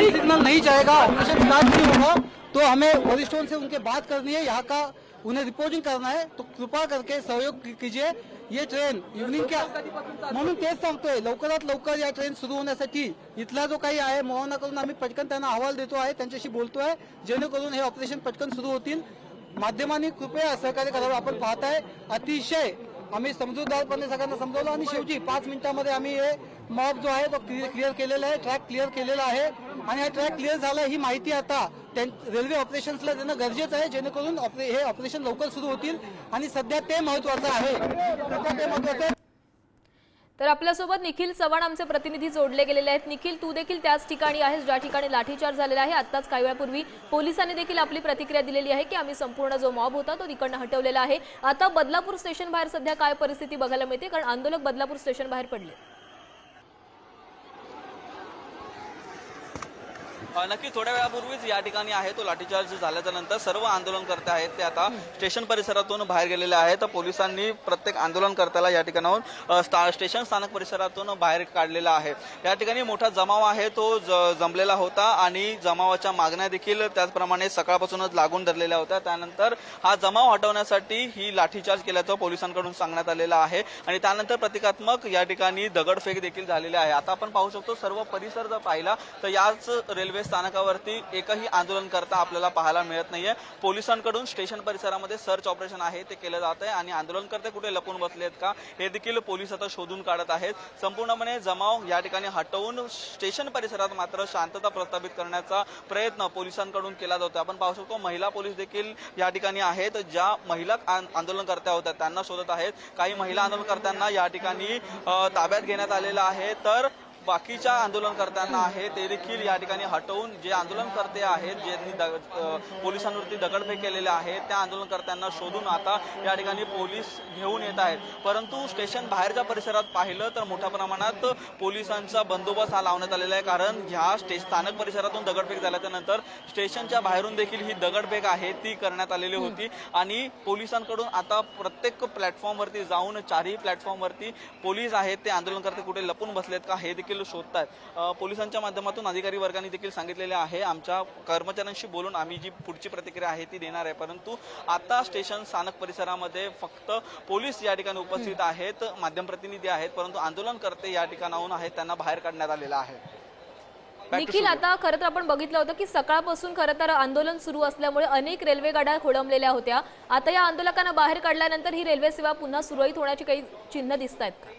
Green signal नहीं जाएगा operation start नहीं होगा तो हमें वरिष्ठों से उनके बात करनी है यहाँ का उन्हें रिपोर्टिंग करना है तो कृपा करके सहयोग कीजिए ये ट्रेन इव्हनिंग क्या? म्हणून तेच सांगतोय लवकरात लवकर या ट्रेन सुरू होण्यासाठी इथला जो काही आहे मोहना करून आम्ही पटकन त्यांना अहवाल देतो आहे त्यांच्याशी बोलतोय जेणेकरून हे ऑपरेशन पटकन सुरू होतील. माध्यमांनी कृपया सहकार्य करावं आपण पाहताय अतिशय आम्ही समजूतदारपणे सगळ्यांना समजवलं आणि शेवटी पाच मिनिटांमध्ये आम्ही हे मॉब जो आहे तो क्लिअर केलेला आहे ट्रॅक क्लिअर केलेला आहे. आणि हा ट्रॅक क्लिअर झाला ही माहिती आता त्यां- रेल्वे ऑपरेशन्सला देणं गरजेचं आहे जेणेकरून ऑपरे- हे ऑपरेशन लवकर सुरू होतील. आणि सध्या ते महत्वाचं आहे. सध्या ते महत्वाचं आहे. तर आपल्यासोबत निखिल चव्हाण आमचे प्रतिनिधी जोडले गेलेले आहेत. निखिल तू देखील त्याच ठिकाणी आहेस ज्या ठिकाणी लाठीचार झालेला आहे. आत्ताच काही वेळापूर्वी पोलिसांनी देखील आपली प्रतिक्रिया दिलेली आहे की आम्ही संपूर्ण जो मॉब होता तो तिकडनं हटवलेला आहे. आता बदलापूर स्टेशन बाहेर सध्या काय परिस्थिती बघायला मिळते? कारण आंदोलक बदलापूर स्टेशन बाहेर पडले. नक्की थोड्या वेळापूर्वीच या ठिकाणी आहे तो लाठीचार्ज झाल्याच्यानंतर सर्व आंदोलनकर्ते आहेत ते आता स्टेशन परिसरातून बाहेर गेलेले आहेत. तर पोलिसांनी प्रत्येक आंदोलनकर्त्याला या ठिकाणाहून स्था- स्टेशन स्थानक परिसरातून बाहेर काढलेला आहे. या ठिकाणी मोठा जमाव आहे तो ज- जमलेला होता आणि जमावाच्या मागण्या देखील त्याचप्रमाणे सकाळपासूनच लागून धरलेल्या होत्या. त्यानंतर हा जमाव हटवण्यासाठी ही लाठीचार्ज केल्याचं पोलिसांकडून सांगण्यात आलेलं आहे आणि त्यानंतर प्रतिकात्मक या ठिकाणी दगडफेक देखील झालेली आहे. आता आपण पाहू शकतो सर्व परिसर जर पाहिला तर याच रेल्वे स्थानकावरती एकही आंदोलन करता आपल्याला पाहायला मिळत नाहीये. पोलिसांकडून स्टेशन परिसरामध्ये सर्च ऑपरेशन आहे ते केलं जात आहे आणि आंदोलनकर्ते कुठे लपून बसले आहेत का हे देखील पोलीस आता शोधून काढत आहेत. संपूर्णपणे जमाव या ठिकाणी हटवून स्टेशन परिसरात मात्र शांतता प्रस्थापित करण्याचा प्रयत्न पोलिसांकडून केला जातो आपण पाहू शकतो महिला पोलीस देखील या ठिकाणी आहेत ज्या महिला आंदोलनकर्त्या होत्या त्यांना शोधत आहेत. काही महिला आंदोलनकर्त्यांना या ठिकाणी ताब्यात घेण्यात आलेलं आहे. तर बाकीच्या आंदोलनकर्त्यांना आहे ते देखील या ठिकाणी हटवून जे आंदोलनकर्ते आहेत ज्यांनी अ, पोलिसांवरती दगडफेक केलेले आहे त्या आंदोलनकर्त्यांना शोधून आता या ठिकाणी पोलीस घेऊन येत आहेत. परंतु स्टेशन बाहेरच्या परिसरात पाहिलं तर मोठ्या प्रमाणात पोलिसांचा बंदोबस्त हा लावण्यात आलेला आहे. कारण ह्या स्टे स्थानक परिसरातून दगडफेक झाल्याच्यानंतर स्टेशनच्या बाहेरून देखील ही दगडफेक आहे ती करण्यात आलेली होती. आणि पोलिसांकडून आता प्रत्येक प्लॅटफॉर्मवरती जाऊन चारही प्लॅटफॉर्मवरती पोलीस आहेत ते आंदोलनकर्ते कुठे लपून बसलेत का हे देखील शोधतात अ, पोलिसांच्या माध्यमातून अधिकारी वर्गाने देखील सांगितलेले आहे आमच्या कर्मचाऱ्यांशी बोलून आम्ही जी पुढची प्रतिक्रिया आहे ती देणार आहे. परंतु आता स्टेशन स्थानक परिसरामध्ये फक्त पोलीस या ठिकाणी उपस्थित आहेत माध्यम प्रतिनिधी आहेत परंतु आंदोलनकर्ते या ठिकाणाहून आहेत त्यांना बाहेर काढण्यात आलेलं आहे. निखिल. आता खरं तर आपण बघितलं होतं की सकाळपासून खरं तर आंदोलन सुरू असल्यामुळे अनेक रेल्वे गाड्या खोळंबलेल्या होत्या. आता या आंदोलकांना बाहेर काढल्यानंतर ही रेल्वे सेवा पुन्हा सुरळीत होण्याची काही चिन्ह दिसत आहेत का?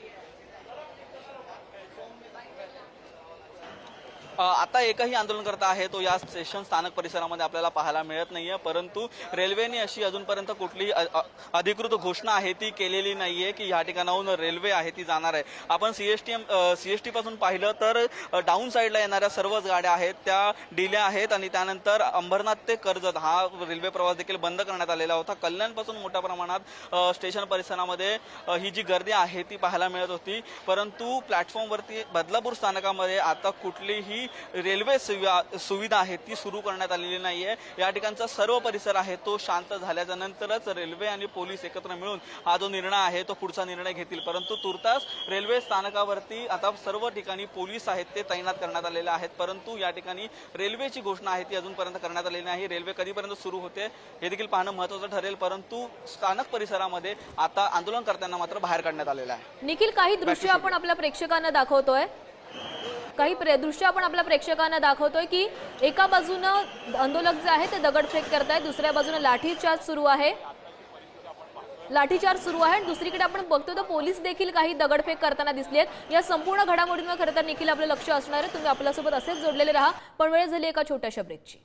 आता एकही आंदोलनकर्ता आहे तो या स्टेशन स्थानक परिसरामध्ये आपल्याला पाहायला मिळत नाहीये. परंतु रेल्वेने अशी अजूनपर्यंत कुठली अधिकृत घोषणा आहे ती केलेली नाहीये की या ठिकाणाहून रेल्वे आहे ती जाणार आहे. आपण सीएसटी सीएसटी पासून पाहिलं तर डाऊन साईडला येणाऱ्या सर्वच गाड्या आहेत त्या डिले आहेत आणि त्यानंतर अंबरनाथ ते कर्जत हा रेल्वे प्रवास देखील बंद करण्यात आलेला होता. कल्याणपासून मोठ्या प्रमाणात स्टेशन परिसरामध्ये ही जी गर्दी आहे ती पाहायला मिळत होती. परंतु प्लॅटफॉर्मवरती बदलापूर स्थानकामध्ये आता कुठलीही रेल्वे सुविधा सुविधा आहे ती सुरू करण्यात आलेली नाहीये. या ठिकाणचा सर्व परिसर आहे तो शांत झाल्याच्या नंतरच रेल्वे आणि पोलीस एकत्र मिळून हा जो निर्णय आहे तो पुढचा निर्णय घेतील. परंतु तुर्तास रेल्वे स्थानकावरती आता सर्व ठिकाणी पोलीस आहेत ते तैनात करण्यात आलेले आहेत. परंतु या ठिकाणी रेल्वेची घोषणा आहे ती अजूनपर्यंत करण्यात आलेली नाही. रेल्वे कधीपर्यंत सुरू होते हे देखील पाहणं महत्वाचं ठरेल. परंतु स्थानक परिसरामध्ये आता आंदोलनकर्त्यांना मात्र बाहेर काढण्यात आलेलं आहे. निखिल काही दृश्य आपण आपल्या प्रेक्षकांना दाखवतोय? काही दृश्य आपण आपल्या प्रेक्षकांना दाखवतोय की एका बाजूनं आंदोलक जे आहे ते दगडफेक करतायत दुसऱ्या बाजूनं लाठीचार्ज सुरू आहे. लाठीचार्ज सुरू आहे आणि दुसरीकडे आपण बघतो तर पोलीस देखील काही दगडफेक करताना दिसली आहेत. या संपूर्ण घडामोडींवर खरं तर निखिल आपलं लक्ष असणार आहे. तुम्ही आपल्यासोबत असेच जोडलेले राहा. पण वेळ झाली एका छोट्याशा ब्रेकची